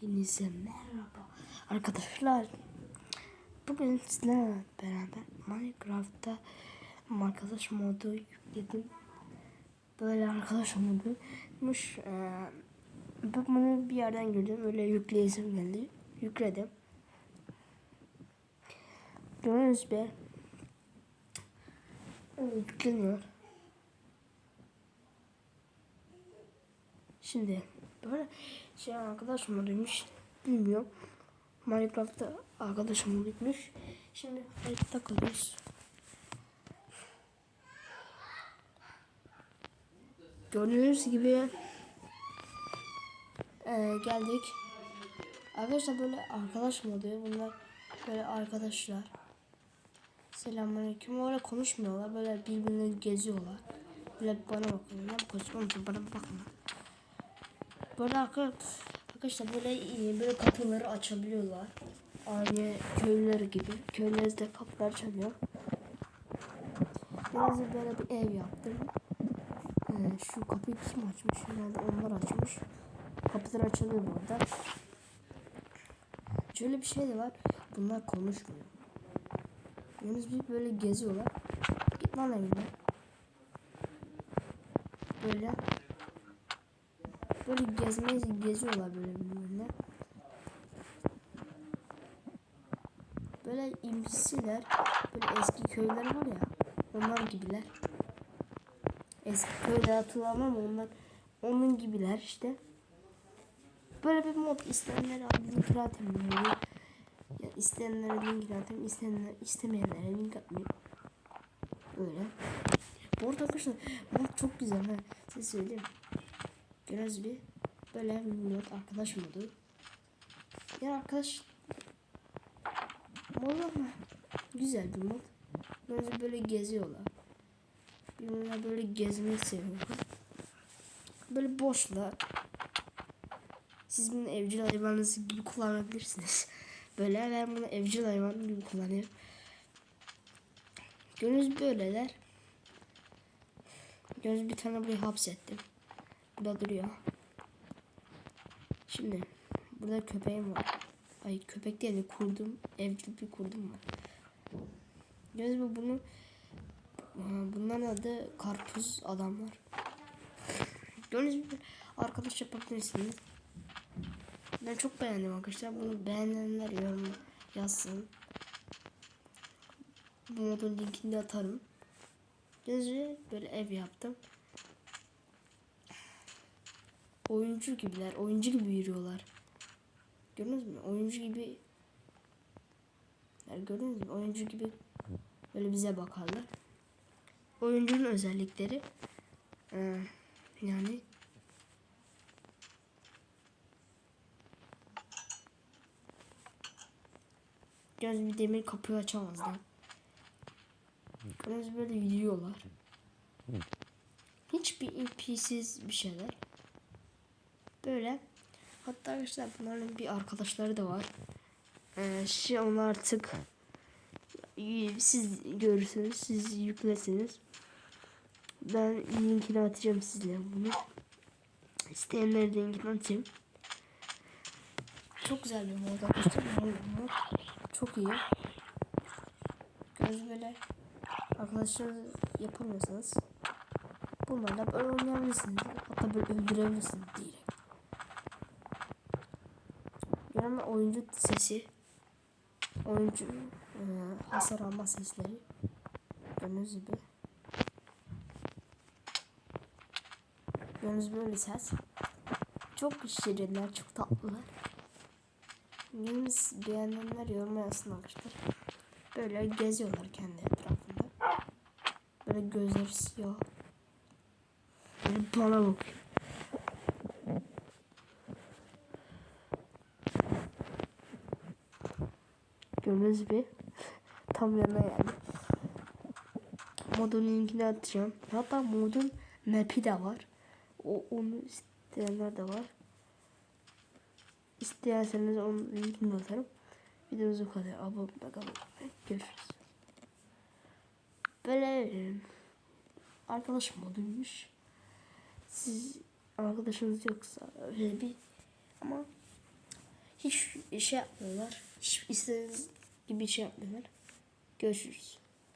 Hepinize merhaba arkadaşlar. Bugün sizlerle beraber Minecraft'ta arkadaş modu yükledim. Böyle arkadaş moduymuş. Ee, ben bunu bir yerden gördüm. Öyle yükleyesim geldi. Yükledim. Gördüğünüz gibi öyle yükleniyor. Şimdi böyle şey arkadaş moduymuş bilmiyorum. Minecraft'ta arkadaş moduymuş. Şimdi hayatta kalıyoruz. Gördüğünüz gibi e, geldik. Arkadaşlar böyle arkadaş modu. Bunlar böyle arkadaşlar. Selamünaleyküm. Öyle konuşmuyorlar. Böyle birbirine geziyorlar. Böyle bana bakıyorlar. Bakıyorsun? Bana bakma. Böyle arka- arkadaşlar böyle e, böyle kapıları açabiliyorlar. Aynı köylüler gibi. Köylüler de kapılar. Biraz da böyle bir ev yaptım. Ee, şu kapıyı kim açmış? Herhalde onlar açmış. Kapılar açılıyor burada. Şöyle bir şey de var. Bunlar konuşmuyor. Yalnız bir böyle geziyorlar. Git lan evine. Böyle Böyle gezmeye geziyorlar böyle birbirine. Böyle imsisiler. Böyle eski köyler var ya. Onlar gibiler. Eski köyde hatırlamam ama onlar onun gibiler işte. Böyle bir mod isteyenlere link atayım. Ya isteyenlere link atayım. İsteyenler, istemeyenlere link atmayayım. Böyle. Bu arada arkadaşlar mod çok güzel ha. Size söyleyeyim. Gördüğünüz bir böyle mod arkadaş modu. Ya arkadaş mod ama güzel bir mod. Böyle böyle geziyorlar. Birbirine böyle gezmeyi seviyorlar. Böyle boşlar. Siz bunu evcil hayvanınız gibi kullanabilirsiniz. Böyle ben bunu evcil hayvan gibi kullanıyorum. Gördüğünüz böyleler. Gördüğünüz bir tane buraya hapsettim. Burada duruyor. Şimdi burada köpeğim var. Ay köpek değil de kurdum. Evcil bir kurdum var. Göz bu bunu bunların adı karpuz adamlar. Gördüğünüz gibi arkadaş yapabilirsiniz. Ben çok beğendim arkadaşlar. Bunu beğenenler yorum yazsın. Bu modun linkini de atarım. Gözü böyle ev yaptım. Oyuncu gibiler. Oyuncu gibi yürüyorlar. Gördünüz mü? Oyuncu gibi yani gördünüz mü? Oyuncu gibi böyle bize bakarlar. Oyuncunun özellikleri ee, yani Göz bir demir kapıyı açamazlar. Göz böyle yürüyorlar. Hiçbir NPC'siz bir şeyler. Böyle. Hatta arkadaşlar bunların bir arkadaşları da var. Ee, şey onlar artık siz görürsünüz, siz yüklesiniz. Ben linkini atacağım sizlere bunu. İsteyenlere linkini atayım. Çok güzel bir mod arkadaşlar. Çok iyi. Göz böyle arkadaşlar yapamıyorsanız bunlarla böyle oynayabilirsiniz. Hatta böyle öldürebilirsiniz direkt. Yani oyuncu sesi, oyuncu e, hasar alma sesleri gördüğünüz gibi. Gördüğünüz böyle ses. Çok şirinler, çok tatlılar. Yalnız beğenenler yorum yazsın arkadaşlar. Böyle geziyorlar kendi etrafında. Böyle gözleri siyah. Böyle bana bakıyor. Gördüğünüz gibi tam yanına yani. Modun linkini atacağım. Hatta modun map'i de var. O onu isteyenler de var. İsterseniz onun linkini atarım. Videomuz bu kadar. Abone bakalım. Görüşürüz. Böyle e, arkadaş moduymuş. Siz arkadaşınız yoksa öyle bir ama hiç şey yapmıyorlar. Hiç istediğiniz gibi şey yapmıyorlar. Görüşürüz.